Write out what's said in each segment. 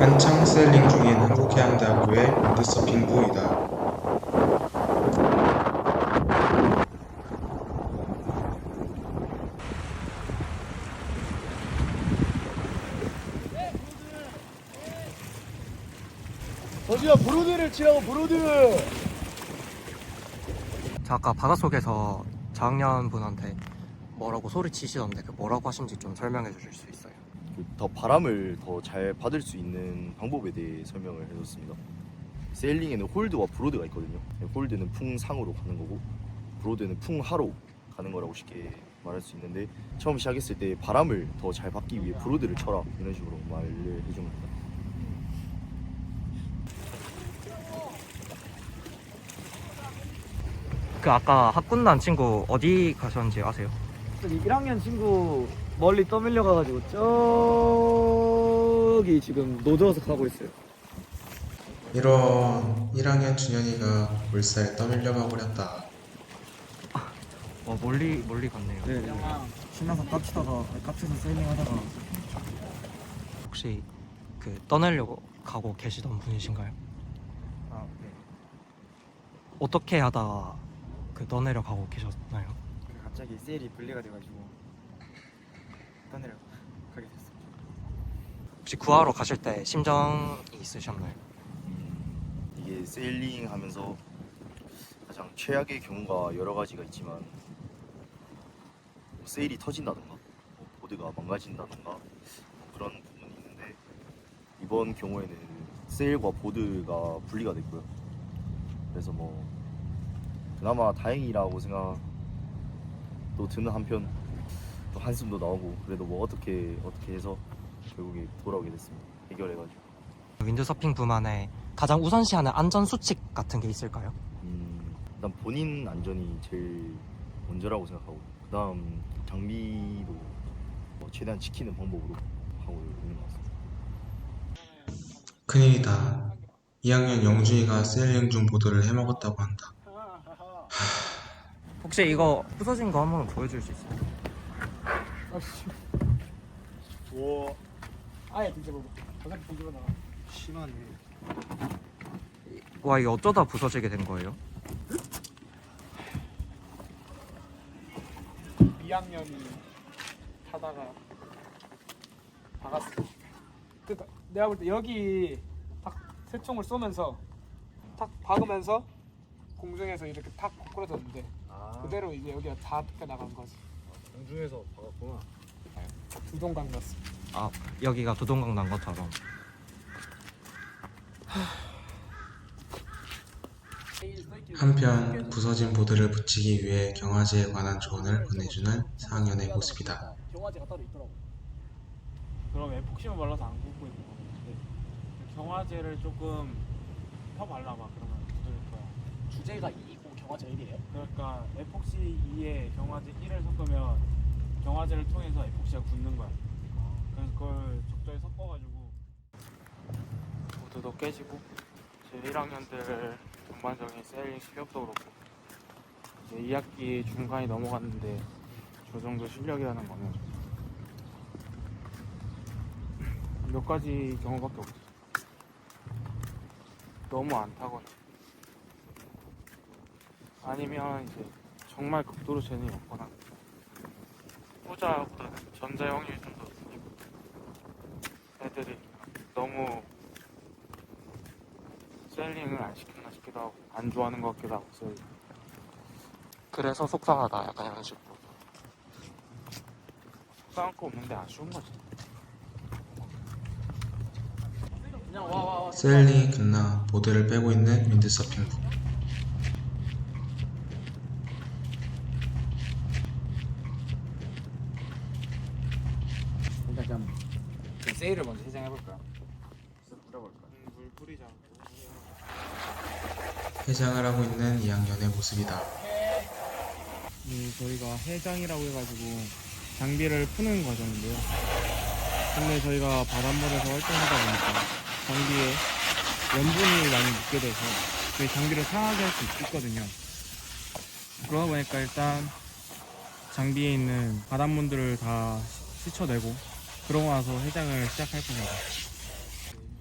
한창 세일링 중인 한국해양대학교의 윈드서핑부이다. 어디야 브로드를 치라고 브로드 자, 아까 바닷속에서 저학년 분한테 뭐라고 소리치시던데 그 뭐라고 하신지 좀 설명해 주실 수 있어요? 그더 바람을 더 잘 받을 수 있는 방법에 대해 설명을 해줬습니다. 세일링에는 홀드와 브로드가 있거든요. 홀드는 풍상으로 가는 거고 브로드는 풍하로 가는 거라고 쉽게 말할 수 있는데 처음 시작했을 때 바람을 더 잘 받기 위해 브로드를 쳐라 이런 식으로 말을 해준 겁니다. 그 아까 학군단 친구 어디 가셨는지 아세요? 1학년 친구 멀리 떠밀려 가가지고 저기 지금 노드워서 가고 있어요 이런 1학년 준현이가 물살에 떠밀려가 버렸다. 어 멀리 멀리 갔네요. 네 신나서 깝치다가 깝쳐서 세일링 하다가 혹시 그 떠나려고 가고 계시던 분이신가요? 아 네. 어떻게 하다가 그 떠내려 가고 계셨나요? 갑자기 세일이 분리가 돼가지고 떠내려 가게 됐어요 혹시 구하러 가실 때 심정이 있으셨나요? 음, 이게 세일링 하면서 가장 최악의 경우가 여러 가지가 있지만 뭐 세일이 터진다던가 뭐 보드가 망가진다던가 뭐 그런 부분이 있는데 이번 경우에는 세일과 보드가 분리가 됐고요. 그래서 뭐 그나마 다행이라고 생각도 드는 한편 또 한숨도 나오고 그래도 뭐 어떻게 어떻게 해서 결국에 돌아오게 됐습니다. 해결해가지고. 윈드서핑 부만의 가장 우선시하는 안전 수칙 같은 게 있을까요? 음, 일단 본인 안전이 제일 먼저라고 생각하고 그다음 장비도 뭐 최대한 지키는 방법으로 하고 있는 것 같습니다. 큰일이다. 2학년 영준이가 세일링 중 보드를 해먹었다고 한다. 혹시 이거 부서진 거 한번 보여줄 수 있어요? 오 아예 진짜 뭐 어차피 뒤집어 나가 심하네 와 이게 어쩌다 부서지게 된 거예요? 2학년이 타다가 박았어. 그러니까 내가 볼 때 여기 탁 새총을 쏘면서 탁 박으면서 공중에서 이렇게 탁 거꾸러졌는데 그대로 이제 여기가 다 뜯겨 나간 거지. 공중에서 박았구나 두동강 났어. 아 여기가 두동강 난 것처럼 한편 부서진 보드를 붙이기 위해 경화제에 관한 조언을 건네주는 4학년의 모습이다. 경화제가 따로 있더라고. 그럼 에폭시만 발라서 안 굽고 있는 거는데 경화제를 조금 펴 발라봐 그러면 굳을 거야. 주제가 2고 경화제 1이에요? 그러니까 에폭시 2에 경화제 1을 섞으면 경화제를 통해서 에폭시가 굳는 거야. 그래서 그걸 적절히 섞어가지고 보드도 깨지고 제 1학년들 전반적인 세일링 실력도 그렇고 이제 2학기 중간이 넘어갔는데 저 정도 실력이라는 거는 몇 가지 경우밖에 없어. 너무 안 타거나 아니면 이제 정말 극도로 재능이 없거나. 후자보다는 전자 확률이 좀더 높고 애들이 너무 셀링을 안 시켰나 싶기도 하고 안 좋아하는 것 같기도 하고 셀링 그래서 속상하다 약간 이런 식으로. 속상할 거 없는데 아쉬운 거지. 세일링이 끝나 보드를 빼고 있는 윈드서핑 부. 일단 그럼 그 세일을 먼저? 음, 물 뿌리자 해장을 하고 있는 2학년의 모습이다. 음, 저희가 해장이라고 해가지고 장비를 푸는 과정인데요. 근데 저희가 바닷물에서 활동하다 보니까 장비에 염분이 많이 묻게 돼서 저희 장비를 상하게 할 수 있거든요. 그러다 보니까 일단 장비에 있는 바닷물들을 다 씻어내고 그러고 나서 해장을 시작할 겁니다.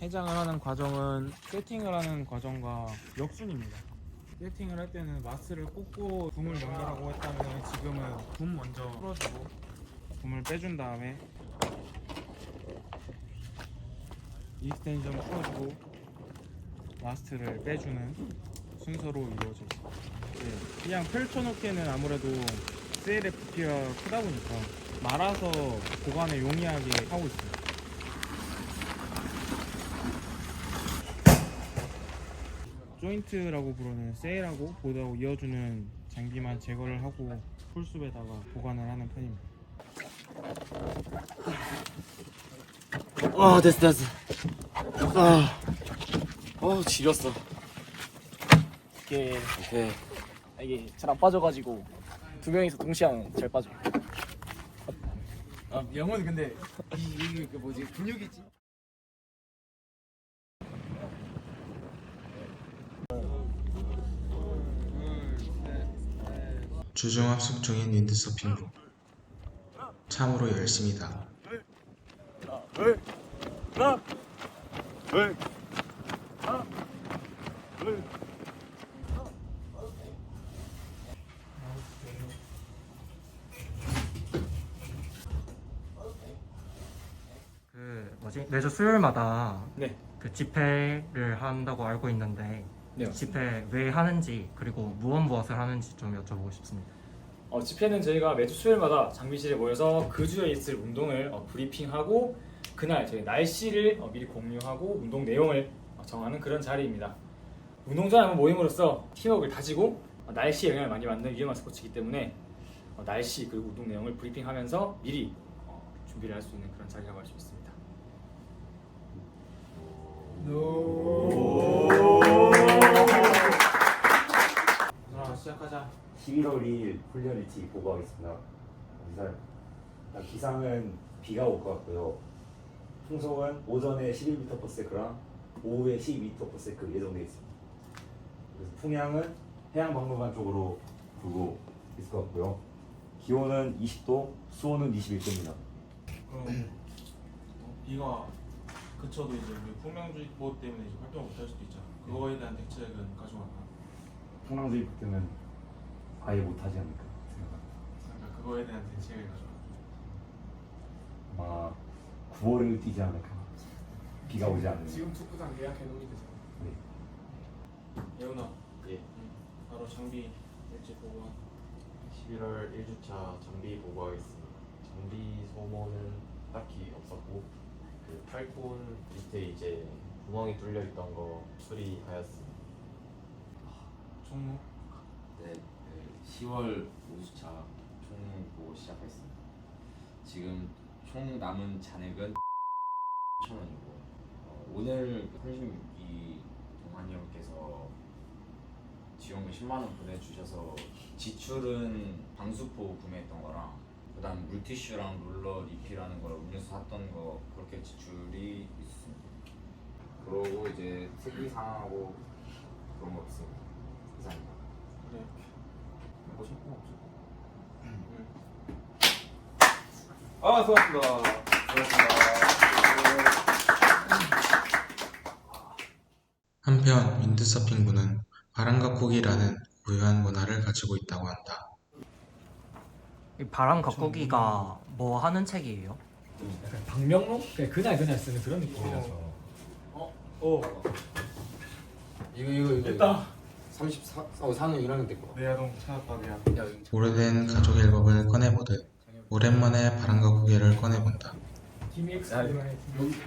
해장을 하는 과정은 세팅을 하는 과정과 역순입니다. 세팅을 할 때는 마스를 꽂고 붐을 연결하고 했다면 지금은 붐 먼저 풀어주고 붐을 빼준 다음에 익스텐션 풀어주고 마스트를 빼주는 순서로 이루어져 있습니다. 네, 그냥 펼쳐놓기에는 아무래도 세일의 부피가 크다 보니까 말아서 보관에 용이하게 하고 있습니다. 조인트라고 부르는 세일하고 보드하고 이어주는 장비만 제거를 하고 풀숲에다가 보관을 하는 편입니다. 아 됐어 됐어 아, 아 지렸어 이게 오케이 이게 잘 안 빠져가지고 두 명이서 동시에 하면 잘 빠져. 아, 영어는 근데 이, 이, 그 뭐지 근육이지. 주중 합숙 중인 윈드서핑부. 참으로 열심이다. 그 뭐지 매주 수요일마다 네. 그 집회를 한다고 알고 있는데 네. 집회 왜 하는지 그리고 무엇 무엇을 하는지 좀 여쭤보고 싶습니다. 어, 집회는 저희가 매주 수요일마다 장비실에 모여서 그 주에 있을 운동을 어, 브리핑하고 그날 저희 날씨를 어, 미리 공유하고 운동 내용을 어, 정하는 그런 자리입니다. 운동장 한번 모임으로써 팀워크를 다지고 어, 날씨에 영향을 많이 받는 위험한 스포츠이기 때문에 어, 날씨 그리고 운동 내용을 브리핑하면서 미리 어, 준비를 할 수 있는 그런 자리라고 할 수 있습니다. 자 시작하자. 11월 2일 훈련 일지 보고하겠습니다. 기상, 기상은 비가 올 것 같고요. 풍속은 오전에 11m/s랑 오후에 12m/s 예정되어 있습니다. 그래서 풍향은 해양박물관 쪽으로 불고 있을 것 같고요. 기온은 20도, 수온은 21도입니다. 그럼 어, 비가 그쳐도 이제 우리 풍명주의보 때문에 이제 활동 못할 수도 있잖아. 그거에 대한 대책은 가져왔나? 풍랑주의보 때는 아예 못하지 않을까 생각합니다. 그러니까 그거에 대한 대책을 가져와. 아마 9월을 뛰지 않을까. 비가 오지 않으면. 지금 축구장 예약해 놓으면 되잖아. 예훈아. 예. 응. 바로 장비 일찍 보고. 11월 1주차 장비 보고하겠습니다. 장비 소모는 딱히 없었고 그 팔콘 밑에 이제 구멍이 뚫려 있던 거 수리하였습니다. 총무. 네, 그 10월 5주차 총 보고 시작했습니다. 지금 총 남은 잔액은 1천 원이고 어, 오늘 현심이 동환이 형께서 지원금 10만 원 보내주셔서 지출은 방수포 구매했던 거랑 그다음 물티슈랑 롤러 리필하는 거랑 음료수 샀던 거 그렇게 지출이 있습니다. 그러고 이제 특이 상하고 그런 거 없습니다. 이상입니다. 그래. 뭐 싶은 거 없어. 아, 수고하셨습니다. 한편 윈드서핑부는 바람가꾸기라는 고유한 문화를 가지고 있다고 한다. 이 바람 가꾸기가 뭐 하는 책이에요? 박명록? 그냥 그날 그날 쓰는 그런 느낌이라서. 오. 이거 이거 이거 됐다. 34, 어, 4년 1학년 때 거. 내 아동 찾았다비야. 야, 이거 오래된 가족 앨범을 꺼내보듯 오랜만에 바람가꾸기를 꺼내본다.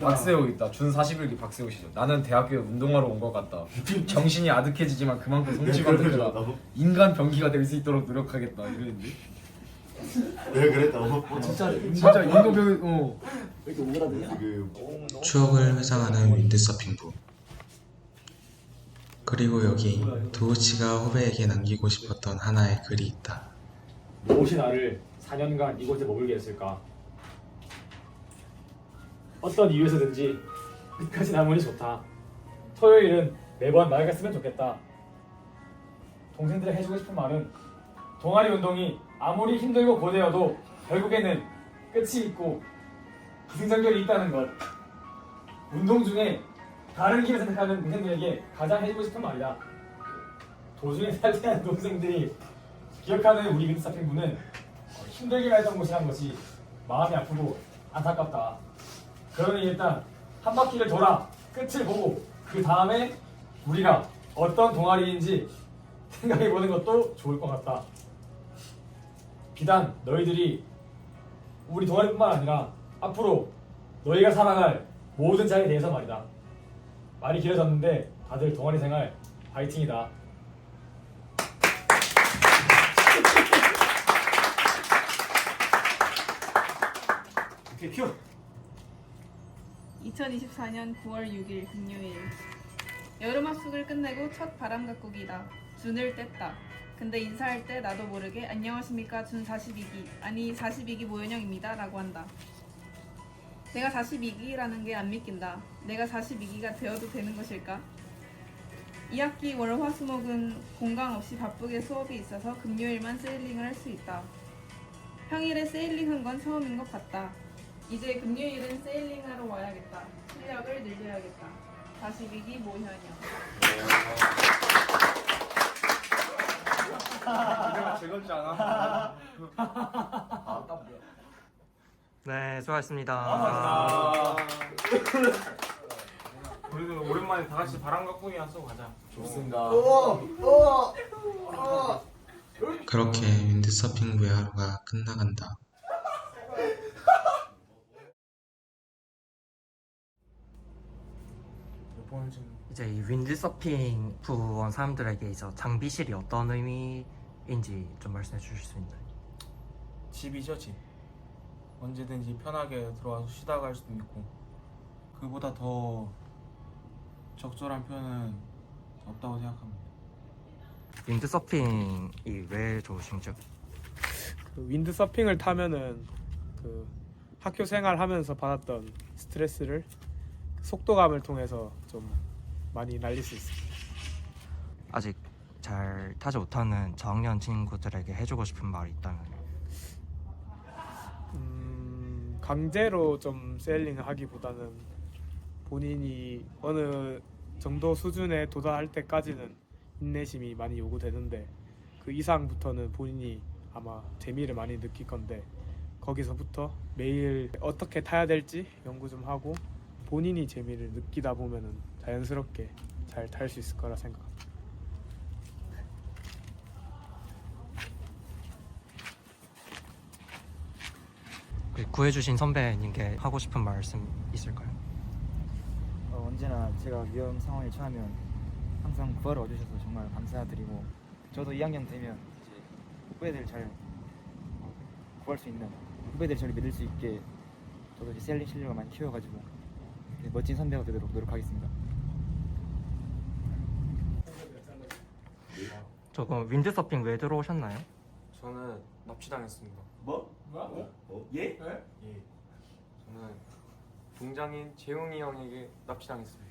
박세호 있다. 준 41기 박세호 시죠. 나는 대학교에 운동하러 온 것 같다. 정신이 아득해지지만 그만큼 성취가 되더라. 인간 병기가 될 수 있도록 노력하겠다. 이랬는데. 왜 그랬다고? 진짜 진짜 인도병 어. 왜 이렇게 오그라드냐? 추억을 회상하는 윈드서핑부. 그리고 여기 도우치가 후배에게 남기고 싶었던 하나의 글이 있다. 무엇이 나를 4년간 이곳에 머물게 했을까? 어떤 이유에서든지 끝까지 남으니 좋다. 토요일은 매번 나갔으면 좋겠다. 동생들에게 해주고 싶은 말은 동아리 운동이 아무리 힘들고 고되어도 결국에는 끝이 있고 기승전결이 있다는 것. 운동 중에 다른 길을 선택하는 동생들에게 가장 해주고 싶은 말이다. 도중에 탈퇴한 동생들이 기억하는 우리 윈스타핑부는 어, 힘들게 살던 곳이란 것이 마음이 아프고 안타깝다. 그러니 일단 한 바퀴를 돌아 끝을 보고 그 다음에 우리가 어떤 동아리인지 생각해 보는 것도 좋을 것 같다. 비단 너희들이 우리 동아리뿐만 아니라 앞으로 너희가 살아갈 모든 자에 대해서 말이다. 말이 길어졌는데 다들 동아리 생활 파이팅이다. 2024년 9월 6일 금요일 여름 합숙을 끝내고 첫 바람 가꾸기다 준을 뗐다. 근데 인사할 때 나도 모르게 안녕하십니까 준 42기. 아니 42기 모현영입니다. 라고 한다. 내가 42기라는 게 안 믿긴다. 내가 42기가 되어도 되는 것일까? 2학기 월화수목은 공강 없이 바쁘게 수업이 있어서 금요일만 세일링을 할 수 있다. 평일에 세일링한 건 처음인 것 같다. 이제 금요일은 세일링하러 와야겠다. 실력을 늘려야겠다. 42기 모현영. 즐겁지 않아? 네, 수고하셨습니다. 아, 우리도 오랜만에 다 같이 바람 가꾸기 한 쏘고 가자. 좋습니다. 그렇게 윈드서핑부의 하루가 끝나간다. 이제 이 윈드서핑 부원 사람들에게 이제 장비실이 어떤 의미 인지 좀 말씀해 주실 수 있나요? 집이죠 집. 언제든지 편하게 들어와서 쉬다 갈 수도 있고 그보다 더 적절한 표현은 없다고 생각합니다. 윈드 서핑이 왜 좋으신지요? 그 윈드 서핑을 타면은 그 학교 생활하면서 받았던 스트레스를 속도감을 통해서 좀 많이 날릴 수 있습니다. 아직 잘 타지 못하는 저학년 친구들에게 해주고 싶은 말이 있다면 음, 강제로 좀 세일링을 하기보다는 본인이 어느 정도 수준에 도달할 때까지는 인내심이 많이 요구되는데 그 이상부터는 본인이 아마 재미를 많이 느낄 건데 거기서부터 매일 어떻게 타야 될지 연구 좀 하고 본인이 재미를 느끼다 보면은 자연스럽게 잘 탈 수 있을 거라 생각합니다. 구해주신 선배님께 하고 싶은 말씀 있을까요? 어, 언제나 제가 위험 상황에 처하면 항상 구하러 와주셔서 정말 감사드리고 저도 2학년 되면 이제 후배들 잘 어, 구할 수 있는 후배들 저를 믿을 수 있게 저도 이제 셀링 실력을 많이 키워가지고 네, 멋진 선배가 되도록 노력하겠습니다. 저거 윈드서핑 왜 들어오셨나요? 저는 납치당했습니다. 뭐? 뭐? 예? 예. 저는 동장인 재웅이 형에게 납치당했어요.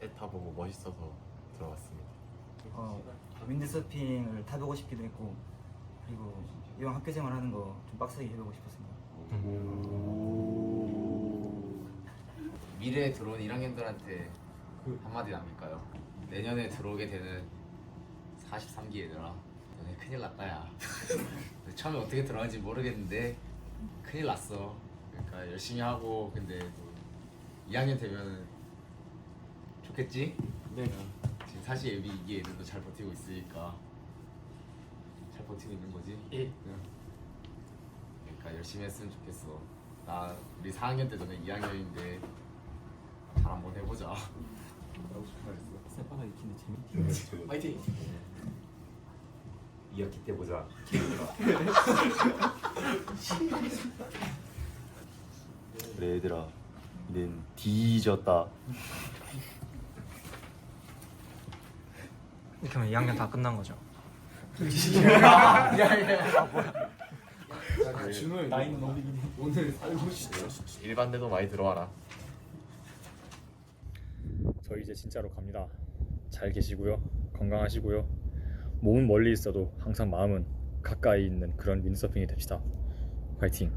에타 보고 멋있어서 들어왔습니다. 어, 윈드서핑을 타보고 싶기도 했고 그리고 이왕 학교 생활하는 거 좀 빡세게 해보고 싶었습니다. 미래에 들어온 1학년들한테 한마디 남길까요? 내년에 들어오게 되는 43기 얘들아 너네 큰일 났다 야 처음에 어떻게 들어가는지 모르겠는데 큰일 났어 그러니까 열심히 하고 근데 또 2학년 되면 좋겠지? 네. 지금 사실 예비 이게 애들도 잘 버티고 있으니까 잘 버티고 있는 거지? 예. 응. 그러니까 열심히 했으면 좋겠어. 나 우리 4학년 때 너네 2학년인데 잘 한번 해보자. 하고 싶은 말 있어? 쇠바닥 익히는데 재밌 파이팅! 2학기 때 보자. 그래 얘들아 는 뒤졌다 이렇게 하면 2학년 다 끝난 거죠. 줌을 나이는 넘기긴 해. 오늘 살고 싶어. 일반대도 많이 들어와라. 저 이제 진짜로 갑니다. 잘 계시고요. 건강하시고요. 몸은 멀리 있어도 항상 마음은 가까이 있는 그런 윈서핑이 됩시다. 화이팅!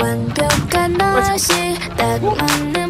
완벽한 어, 옷이 딱 어? 맞는